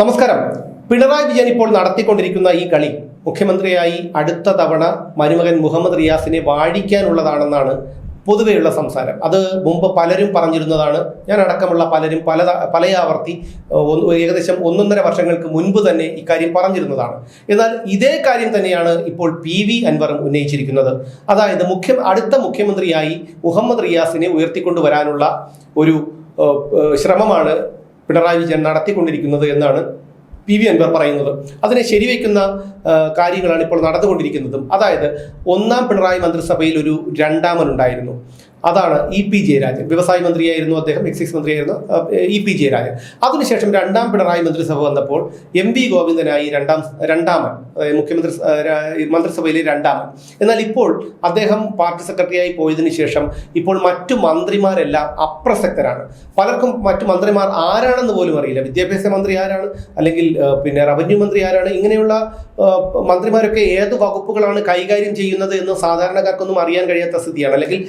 നമസ്കാരം. പിണറായി വിജയൻ ഇപ്പോൾ നടത്തിക്കൊണ്ടിരിക്കുന്ന ഈ കളി മുഖ്യമന്ത്രിയായി അടുത്ത തവണ മരുമകൻ മുഹമ്മദ് റിയാസിനെ വാഴിക്കാനുള്ളതാണെന്നാണ് പൊതുവെയുള്ള സംസാരം. അത് മുമ്പ് പലരും പറഞ്ഞിരുന്നതാണ്. ഞാൻ അടക്കമുള്ള പലരും പല പലയാവർത്തി ഏകദേശം ഒന്നൊന്നര വർഷങ്ങൾക്ക് മുൻപ് തന്നെ ഇക്കാര്യം പറഞ്ഞിരുന്നതാണ്. എന്നാൽ ഇതേ കാര്യം തന്നെയാണ് ഇപ്പോൾ പി വി അൻവറും ഉന്നയിച്ചിരിക്കുന്നത്. അതായത് മുഖ്യ അടുത്ത മുഖ്യമന്ത്രിയായി മുഹമ്മദ് റിയാസിനെ ഉയർത്തിക്കൊണ്ടുവരാനുള്ള ഒരു ശ്രമമാണ് പിണറായി വിജയൻ നടത്തിക്കൊണ്ടിരിക്കുന്നത് എന്നാണ് പി വി അൻവർ പറയുന്നത്. അതിനെ ശരിവെക്കുന്ന കാര്യങ്ങളാണ് ഇപ്പോൾ നടന്നുകൊണ്ടിരിക്കുന്നതും. അതായത് ഒന്നാം പിണറായി മന്ത്രിസഭയിൽ ഒരു രണ്ടാമനുണ്ടായിരുന്നു. അതാണ് ഇ പി ജയരാജൻ വ്യവസായ മന്ത്രിയായിരുന്നു അദ്ദേഹം എക്സൈസ് മന്ത്രിയായിരുന്നു ഇ പി ജയരാജൻ അതിനുശേഷം രണ്ടാം പിണറായി മന്ത്രിസഭ വന്നപ്പോൾ എം വി ഗോവിന്ദനായി രണ്ടാം രണ്ടാമൻ മുഖ്യമന്ത്രി മന്ത്രിസഭയിലെ രണ്ടാമൻ. എന്നാൽ ഇപ്പോൾ അദ്ദേഹം പാർട്ടി സെക്രട്ടറിയായി പോയതിനു ശേഷം ഇപ്പോൾ മറ്റു മന്ത്രിമാരെല്ലാം അപ്രസക്തരാണ്. പലർക്കും മറ്റു മന്ത്രിമാർ ആരാണെന്ന് പോലും അറിയില്ല. വിദ്യാഭ്യാസ മന്ത്രി ആരാണ്? അല്ലെങ്കിൽ പിന്നെ റവന്യൂ മന്ത്രി ആരാണ്? ഇങ്ങനെയുള്ള മന്ത്രിമാരൊക്കെ ഏത് വകുപ്പുകളാണ് കൈകാര്യം ചെയ്യുന്നത് എന്ന് സാധാരണക്കാർക്കൊന്നും അറിയാൻ കഴിയാത്ത സ്ഥിതിയാണ്. അല്ലെങ്കിൽ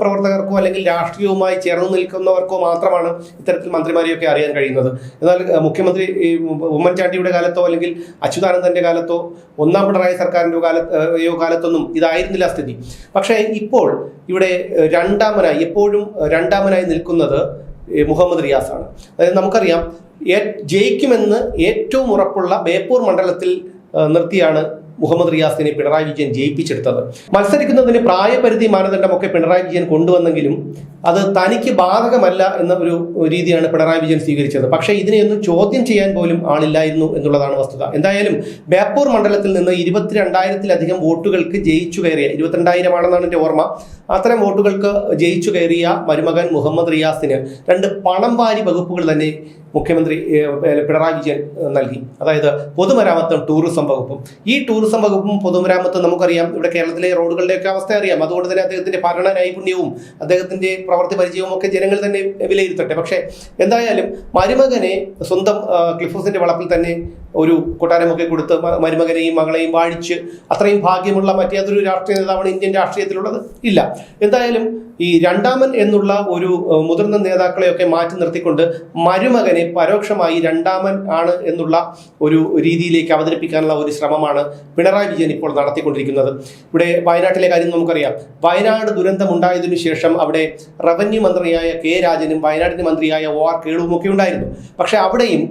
മാധ്യമപ്രവർത്തകർക്കോ അല്ലെങ്കിൽ രാഷ്ട്രീയവുമായി ചേർന്ന് നിൽക്കുന്നവർക്കോ മാത്രമാണ് ഇത്തരത്തിൽ മന്ത്രിമാരെയൊക്കെ അറിയാൻ കഴിയുന്നത്. എന്നാൽ മുഖ്യമന്ത്രി ഈ ഉമ്മൻചാണ്ടിയുടെ കാലത്തോ അല്ലെങ്കിൽ അച്യുതാനന്ദന്റെ കാലത്തോ ഒന്നാം പിണറായി സർക്കാരിന്റെ കാലത്തോ കാലത്തൊന്നും ഇതായിരുന്നില്ല സ്ഥിതി. പക്ഷേ ഇപ്പോൾ ഇവിടെ രണ്ടാമനായി എപ്പോഴും രണ്ടാമനായി നിൽക്കുന്നത് മുഹമ്മദ് റിയാസാണ്. അതായത് നമുക്കറിയാം ജയിക്കുമെന്ന് ഏറ്റവും ഉറപ്പുള്ള ബേപ്പൂർ മണ്ഡലത്തിൽ നിർത്തിയാണ് മുഹമ്മദ് റിയാസിനെ പിണറായി വിജയൻ ജയിപ്പിച്ചെടുത്തത്. മത്സരിക്കുന്നതിന് പ്രായപരിധി മാനദണ്ഡമൊക്കെ പിണറായി വിജയൻ കൊണ്ടുവന്നെങ്കിലും അത് തനിക്ക് ബാധകമല്ല എന്ന ഒരു രീതിയാണ് പിണറായി വിജയൻ സ്വീകരിച്ചത്. പക്ഷേ ഇതിനെയൊന്നും ചോദ്യം ചെയ്യാൻ പോലും ആളില്ലായിരുന്നു എന്നുള്ളതാണ് വസ്തുത. എന്തായാലും ബേപ്പൂർ മണ്ഡലത്തിൽ നിന്ന് ഇരുപത്തിരണ്ടായിരത്തിലധികം വോട്ടുകൾക്ക് ജയിച്ചു കയറിയ ഇരുപത്തിരണ്ടായിരം ആണെന്നാണ് എന്റെ ഓർമ്മ അത്തരം വോട്ടുകൾക്ക് ജയിച്ചു കയറിയ മരുമകൻ മുഹമ്മദ് റിയാസിന് രണ്ട് പണം വാരി വകുപ്പുകൾ തന്നെ മുഖ്യമന്ത്രി പിണറായി വിജയൻ നൽകി. അതായത് പൊതുമരാമത്തും ടൂറിസം വകുപ്പും. ഈ ടൂറിസം വകുപ്പും പൊതുമരാമത്തും നമുക്കറിയാം. ഇവിടെ കേരളത്തിലെ റോഡുകളുടെയൊക്കെ അവസ്ഥ അറിയാം. അതുകൊണ്ട് തന്നെ അദ്ദേഹത്തിന്റെ ഭരണ നൈപുണ്യവും അദ്ദേഹത്തിന്റെ പ്രവൃത്തി പരിചയവും ഒക്കെ ജനങ്ങൾ തന്നെ വിലയിരുത്തട്ടെ. പക്ഷേ എന്തായാലും മരുമകനെ സ്വന്തം ക്ലിഫോസിന്റെ വളപ്പിൽ തന്നെ ഒരു കൊട്ടാരമൊക്കെ കൊടുത്ത് മരുമകനെയും മകളെയും വാഴിച്ച് അത്രയും ഭാഗ്യമുള്ള മറ്റേതൊരു രാഷ്ട്രീയ നേതാവാണ് ഇന്ത്യൻ രാഷ്ട്രീയത്തിലുള്ളത്? ഇല്ല. എന്തായാലും ഈ രണ്ടാമൻ എന്നുള്ള ഒരു മുതിർന്ന നേതാക്കളെയൊക്കെ മാറ്റി നിർത്തിക്കൊണ്ട് മരുമകനെ പരോക്ഷമായി രണ്ടാമൻ ആണ് എന്നുള്ള ഒരു രീതിയിലേക്ക് അവതരിപ്പിക്കാനുള്ള ഒരു ശ്രമമാണ് പിണറായി വിജയൻ ഇപ്പോൾ നടത്തിക്കൊണ്ടിരിക്കുന്നത്. ഇവിടെ വയനാട്ടിലെ കാര്യം നമുക്കറിയാം. വയനാട് ദുരന്തമുണ്ടായതിനു ശേഷം അവിടെ റവന്യൂ മന്ത്രിയായ കെ രാജനും വയനാടിന്റെ മന്ത്രിയായ ഒ ആർ കേളുവും ഒക്കെ ഉണ്ടായിരുന്നു. പക്ഷെ അവിടെയും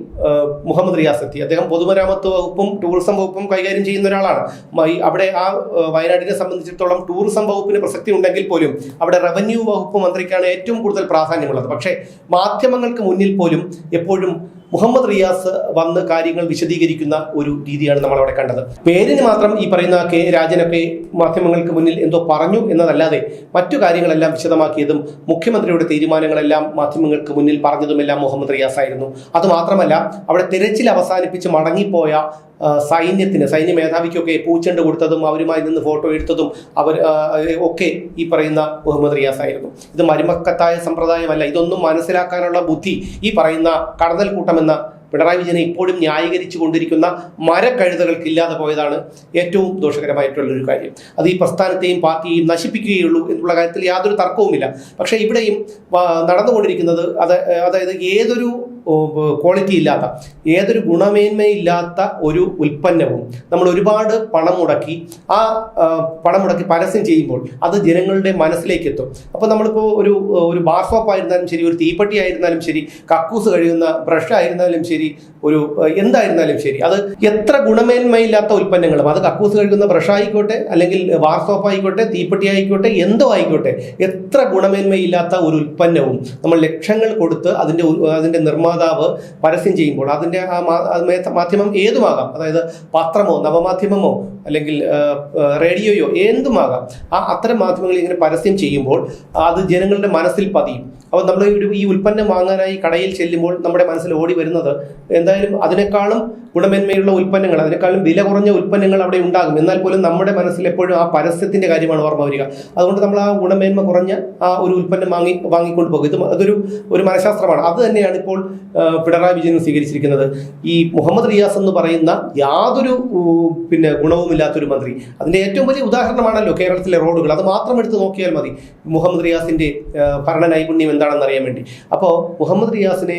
മുഹമ്മദ് റിയാസ് എത്തി. അദ്ദേഹം പൊതുമരാമത്ത് വകുപ്പും ടൂറിസം വകുപ്പും കൈകാര്യം ചെയ്യുന്ന ഒരാളാണ്. അവിടെ ആ വയനാടിനെ സംബന്ധിച്ചിടത്തോളം ടൂറിസം വകുപ്പിന് പ്രസക്തി ഉണ്ടെങ്കിൽ പോലും അവിടെ റവന്യൂ വകുപ്പ് മന്ത്രിക്കാണ് ഏറ്റവും കൂടുതൽ പ്രാധാന്യമുള്ളത്. പക്ഷേ മാധ്യമങ്ങൾക്ക് മുന്നിൽ പോലും എപ്പോഴും മുഹമ്മദ് റിയാസ് വന്ന് കാര്യങ്ങൾ വിശദീകരിക്കുന്ന ഒരു രീതിയാണ് നമ്മൾ അവിടെ കണ്ടത്. പേരിന് മാത്രം ഈ പറയുന്ന കെ രാജനൊക്കെ മാധ്യമങ്ങൾക്ക് മുന്നിൽ എന്തോ പറഞ്ഞു എന്നതല്ലാതെ മറ്റു കാര്യങ്ങളെല്ലാം വിശദമാക്കിയതും മുഖ്യമന്ത്രിയുടെ തീരുമാനങ്ങളെല്ലാം മാധ്യമങ്ങൾക്ക് മുന്നിൽ പറഞ്ഞതുമെല്ലാം മുഹമ്മദ് റിയാസ് ആയിരുന്നു അതുമാത്രമല്ല അവിടെ തിരച്ചിൽ അവസാനിപ്പിച്ച് മടങ്ങിപ്പോയ സൈന്യത്തിന് സൈന്യ മേധാവിക്കൊക്കെ പൂച്ചെണ്ട് കൊടുത്തതും അവരുമായി നിന്ന് ഫോട്ടോ എടുത്തതും അവർ ഒക്കെ ഈ പറയുന്ന മുഹമ്മദ് റിയാസ് ആയിരുന്നു ഇത് മരുമക്കത്തായ സമ്പ്രദായമല്ല ഇതൊന്നും മനസ്സിലാക്കാനുള്ള ബുദ്ധി ഈ പറയുന്ന കടന്നൽ കൂട്ടമെന്ന പിണറായി വിജയനെ ഇപ്പോഴും ന്യായീകരിച്ചു കൊണ്ടിരിക്കുന്ന മരക്കഴുതകൾക്ക് ഇല്ലാതെ പോയതാണ് ഏറ്റവും ദോഷകരമായിട്ടുള്ളൊരു കാര്യം. അത് ഈ പ്രസ്ഥാനത്തെയും പാർട്ടിയെയും നശിപ്പിക്കുകയുള്ളൂ എന്നുള്ള കാര്യത്തിൽ യാതൊരു തർക്കവുമില്ല. പക്ഷേ ഇവിടെയും നടന്നുകൊണ്ടിരിക്കുന്നത് അത് അതായത് ഏതൊരു ക്വാളിറ്റി ഇല്ലാത്ത ഏതൊരു ഗുണമേന്മയില്ലാത്ത ഒരു ഉൽപ്പന്നവും നമ്മൾ ഒരുപാട് പണം മുടക്കി ആ പണം മുടക്കി പരസ്യം ചെയ്യുമ്പോൾ അത് ജനങ്ങളുടെ മനസ്സിലേക്ക് എത്തും അപ്പോൾ നമ്മളിപ്പോൾ ഒരു ഒരു ബാർ ഷോപ്പ് ആയിരുന്നാലും ശരി ഒരു തീപ്പെട്ടി ആയിരുന്നാലും ശരി കക്കൂസ് കഴിയുന്ന ബ്രഷ് ആയിരുന്നാലും ശരി ഒരു എന്തായിരുന്നാലും ശരി അത് എത്ര ഗുണമേന്മയില്ലാത്ത ഉൽപ്പന്നങ്ങളും അത് കക്കൂസ് കഴുകുന്ന ബ്രഷ് ആയിക്കോട്ടെ അല്ലെങ്കിൽ ബാർ സോപ്പ് ആയിക്കോട്ടെ തീപ്പെട്ടി ആയിക്കോട്ടെ എന്തോ ആയിക്കോട്ടെ എത്ര ഗുണമേന്മയില്ലാത്ത ഒരു ഉൽപ്പന്നവും നമ്മൾ ലക്ഷങ്ങൾ കൊടുത്ത് അതിന്റെ അതിന്റെ അതിന്റെ നിർമ്മാതാവ് പരസ്യം ചെയ്യുമ്പോൾ അതിന്റെ ആ മാധ്യമം ഏതുമാകാം? അതായത് പത്രമോ നവമാധ്യമമോ അല്ലെങ്കിൽ റേഡിയോയോ എന്തുമാകാം ആ അത്തരം മാധ്യമങ്ങൾ ഇങ്ങനെ പരസ്യം ചെയ്യുമ്പോൾ അത് ജനങ്ങളുടെ മനസ്സിൽ പതിയും. അപ്പോൾ നമ്മൾ ഈ ഉൽപ്പന്നം വാങ്ങാനായി കടയിൽ ചെല്ലുമ്പോൾ നമ്മുടെ മനസ്സിൽ ഓടി വരുന്നത് എന്തായാലും അതിനേക്കാളും ഗുണമേന്മയുള്ള ഉൽപ്പന്നങ്ങൾ അതിനേക്കാളും വില കുറഞ്ഞ ഉൽപ്പന്നങ്ങൾ അവിടെ ഉണ്ടാകും. എന്നാൽ പോലും നമ്മുടെ മനസ്സിൽ എപ്പോഴും ആ പരസ്യത്തിന്റെ കാര്യമാണ് ഓർമ്മ വരിക. അതുകൊണ്ട് നമ്മൾ ആ ഗുണമേന്മ കുറഞ്ഞ ആ ഒരു ഉൽപ്പന്നം വാങ്ങി വാങ്ങിക്കൊണ്ട് പോകും. ഇത് അതൊരു ഒരു മനഃശാസ്ത്രമാണ്. അത് തന്നെയാണ് ഇപ്പോൾ പിണറായി വിജയൻ സ്വീകരിച്ചിരിക്കുന്നത്. ഈ മുഹമ്മദ് റിയാസ് എന്ന് പറയുന്ന യാതൊരു പിന്നെ പിന്നെ ഗുണവുമില്ലാത്തൊരു മന്ത്രി. അതിന്റെ ഏറ്റവും വലിയ ഉദാഹരണമാണല്ലോ കേരളത്തിലെ റോഡുകൾ. അത് മാത്രം എടുത്ത് നോക്കിയാൽ മതി. മുഹമ്മദ് റിയാസിന്റെ ഭരണ നൈപുണ്യം എന്താണെന്ന് അറിയാൻ വേണ്ടി. അപ്പോൾ മുഹമ്മദ് റിയാസിനെ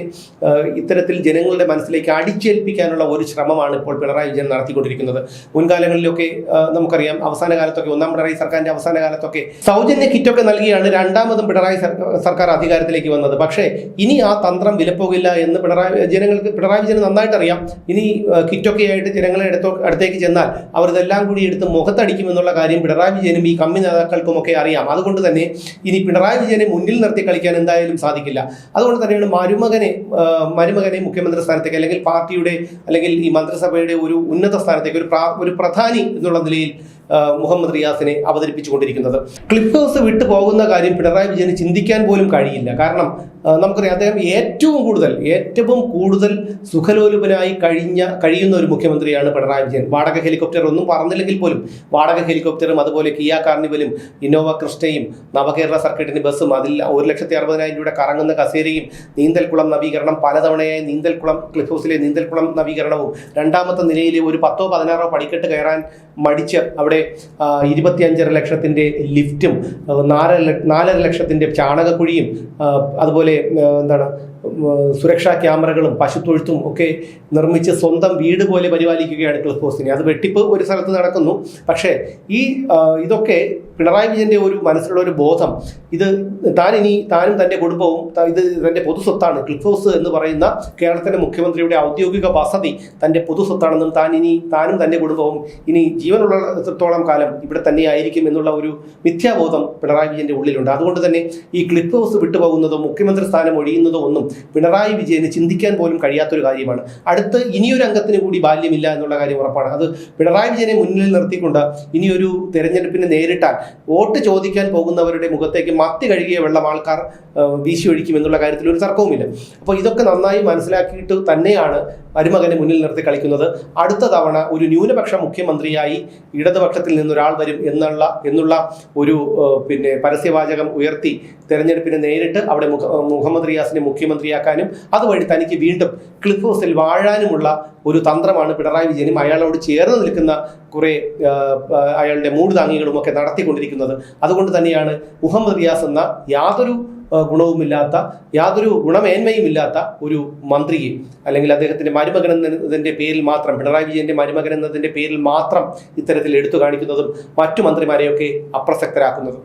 ഇത്തരത്തിൽ ജനങ്ങളുടെ മനസ്സിലേക്ക് അടിച്ചേൽപ്പിക്കാനുള്ള ഒരു ശ്രമമാണ് ഇപ്പോൾ പിണറായി വിജയൻ നടത്തിക്കൊണ്ടിരിക്കുന്നത്. മുൻകാലങ്ങളിലൊക്കെ നമുക്കറിയാം അവസാന കാലത്തൊക്കെ ഒന്നാം പിണറായി സർക്കാരിന്റെ അവസാന കാലത്തൊക്കെ സൗജന്യ കിറ്റൊക്കെ നൽകിയാണ് രണ്ടാമതും പിണറായി സർക്കാർ അധികാരത്തിലേക്ക് വന്നത്. പക്ഷേ ഇനി ആ തന്ത്രം വിലപ്പോകില്ല എന്ന് പിണറായി ജനങ്ങൾക്ക് പിണറായി വിജയന് നന്നായിട്ടറിയാം. ഇനി കിറ്റൊക്കെ ആയിട്ട് ജനങ്ങളെ അടുത്തോ അടുത്തേക്ക് ചെന്നാൽ അവർ ഇതെല്ലാം കൂടി എടുത്ത് മുഖത്തടിക്കുമെന്നുള്ള കാര്യം പിണറായി വിജയനും ഈ കമ്മി നേതാക്കൾക്കും ഒക്കെ അറിയാം. അതുകൊണ്ട് തന്നെ ഇനി പിണറായി വിജയനെ മുന്നിൽ നിർത്തി കളിക്കാൻ എന്തായാലും സാധിക്കില്ല. അതുകൊണ്ട് തന്നെയാണ് മരുമകനെ മരുമകനെ മുഖ്യമന്ത്രി സ്ഥാനത്തേക്ക് അല്ലെങ്കിൽ പാർട്ടിയുടെ അല്ലെങ്കിൽ ഈ മന്ത്രിസഭയുടെ ഒരു ഉന്നത സ്ഥാനത്തേക്ക് ഒരു ഒരു പ്രധാനി എന്നുള്ള നിലയിൽ മുഹമ്മദ് റിയാസിനെ അവതരിപ്പിച്ചുകൊണ്ടിരിക്കുന്നത്. ക്ലിപ്പേഴ്സ് വിട്ടു പോകുന്ന കാര്യം പിണറായി വിജയന് ചിന്തിക്കാൻ പോലും കഴിയില്ല. കാരണം നമുക്കറിയാം അദ്ദേഹം ഏറ്റവും കൂടുതൽ ഏറ്റവും കൂടുതൽ സുഖലോലുപനായി കഴിഞ്ഞ കഴിയുന്ന ഒരു മുഖ്യമന്ത്രിയാണ് പിണറായി വിജയൻ. വാടക ഹെലികോപ്റ്റർ ഒന്നും പറഞ്ഞില്ലെങ്കിൽ പോലും വാടക ഹെലികോപ്റ്ററും അതുപോലെ കിയ കാർണിവലും ഇന്നോവ ക്രിസ്റ്റയും നവകേരള സർക്കിട്ടിന് ബസ്സും അതിൽ ഒരു ലക്ഷത്തി അറുപതിനായിരം രൂപയുടെ കറങ്ങുന്ന കസേരയും നീന്തൽക്കുളം നവീകരണം പലതവണയായി നീന്തൽക്കുളം ക്ലിഫ് ഹൗസിലെ നീന്തൽക്കുളം നവീകരണവും രണ്ടാമത്തെ നിലയിലെ ഒരു പത്തോ പതിനാറോ പടിക്കെട്ട് കയറാൻ മടിച്ച് അവിടെ ഇരുപത്തിയഞ്ചര ലക്ഷത്തിന്റെ ലിഫ്റ്റും നാലര ല- നാലര ലക്ഷത്തിന്റെ ചാണകക്കുഴിയും ആ, അതുപോലെ എന്താണ് സുരക്ഷാ ക്യാമറകളും പശുത്തൊഴുത്തും ഒക്കെ നിർമ്മിച്ച് സ്വന്തം വീട് പോലെ പരിപാലിക്കുകയാണ് ക്ലിഫ് ഹൗസിനെ. അത് വെട്ടിപ്പ് ഒരു സ്ഥലത്ത് നടക്കുന്നു. പക്ഷേ ഈ ഇതൊക്കെ പിണറായി വിജയന്റെ ഒരു മനസ്സിലുള്ള ഒരു ബോധം ഇത് താൻ ഇനി താനും തന്റെ കുടുംബവും ഇത് തന്റെ പൊതു സ്വത്താണ് ക്ലിഫ് ഹൗസ് എന്ന് പറയുന്ന കേരളത്തിന്റെ മുഖ്യമന്ത്രിയുടെ ഔദ്യോഗിക വസതി തന്റെ പൊതു സ്വത്താണെന്നും താൻ ഇനി താനും തന്റെ കുടുംബവും ഇനി ജീവനുള്ളിടത്തോളം കാലം ഇവിടെ തന്നെ ആയിരിക്കും എന്നുള്ള ഒരു മിഥ്യാബോധം പിണറായി വിജയന്റെ ഉള്ളിലുണ്ട്. അതുകൊണ്ട് തന്നെ ഈ ക്ലിഫ് ഹൗസ് വിട്ടുപോകുന്നതോ മുഖ്യമന്ത്രി സ്ഥാനം ഒഴിയുന്നതോ ഒന്നും പിണറായി വിജയന് ചിന്തിക്കാൻ പോലും കഴിയാത്തൊരു കാര്യമാണ്. അടുത്ത് ഇനിയൊരു അംഗത്തിന് കൂടി ബാല്യമില്ല എന്നുള്ള കാര്യം ഉറപ്പാണ്. അത് പിണറായി വിജയനെ മുന്നിൽ നിർത്തിക്കൊണ്ട് ഇനിയൊരു തെരഞ്ഞെടുപ്പിനെ നേരിട്ടാൽ വോട്ട് ചോദിക്കാൻ പോകുന്നവരുടെ മുഖത്തേക്ക് മത്തി കഴുകിയ വെള്ളം ആൾക്കാർ ആ, വീശി ഒഴിക്കും എന്നുള്ള കാര്യത്തിൽ ഒരു തർക്കവുമില്ല. അപ്പോൾ ഇതൊക്കെ നന്നായി മനസ്സിലാക്കിയിട്ട് തന്നെയാണ് മരുമകനെ മുന്നിൽ നിർത്തി കളിക്കുന്നത്. അടുത്ത തവണ ഒരു ന്യൂനപക്ഷ മുഖ്യമന്ത്രിയായി ഇടതുപക്ഷത്തിൽ നിന്നൊരാൾ വരും എന്നുള്ള എന്നുള്ള ഒരു പിന്നെ പരസ്യവാചകം ഉയർത്തി തെരഞ്ഞെടുപ്പിനെ നേരിട്ട് അവിടെ മുഹമ്മദ് റിയാസിനെ മുഖ്യമന്ത്രിയാക്കാനും അതുവഴി തനിക്ക് വീണ്ടും ക്ലിഫ് ഹൗസിൽ വാഴാനുമുള്ള ഒരു തന്ത്രമാണ് പിണറായി വിജയനും അയാളോട് ചേർന്ന് നിൽക്കുന്ന കുറെ അയാളുടെ മൂട് താങ്ങികളും ഒക്കെ നടത്തിക്കൊണ്ടിരിക്കുന്നത്. അതുകൊണ്ട് തന്നെയാണ് മുഹമ്മദ് റിയാസ് എന്ന യാതൊരു ഗുണവുമില്ലാത്ത യാതൊരു ഗുണമേന്മയും ഇല്ലാത്ത ഒരു മന്ത്രിയെ അല്ലെങ്കിൽ അദ്ദേഹത്തിന്റെ മരുമകൻ എന്നതിന്റെ പേരിൽ മാത്രം പിണറായി വിജയന്റെ മരുമകൻ എന്നതിന്റെ പേരിൽ മാത്രം ഇത്തരത്തിൽ എടുത്തു കാണിക്കുന്നതും മറ്റു മന്ത്രിമാരെയൊക്കെ അപ്രസക്തരാക്കുന്നതും.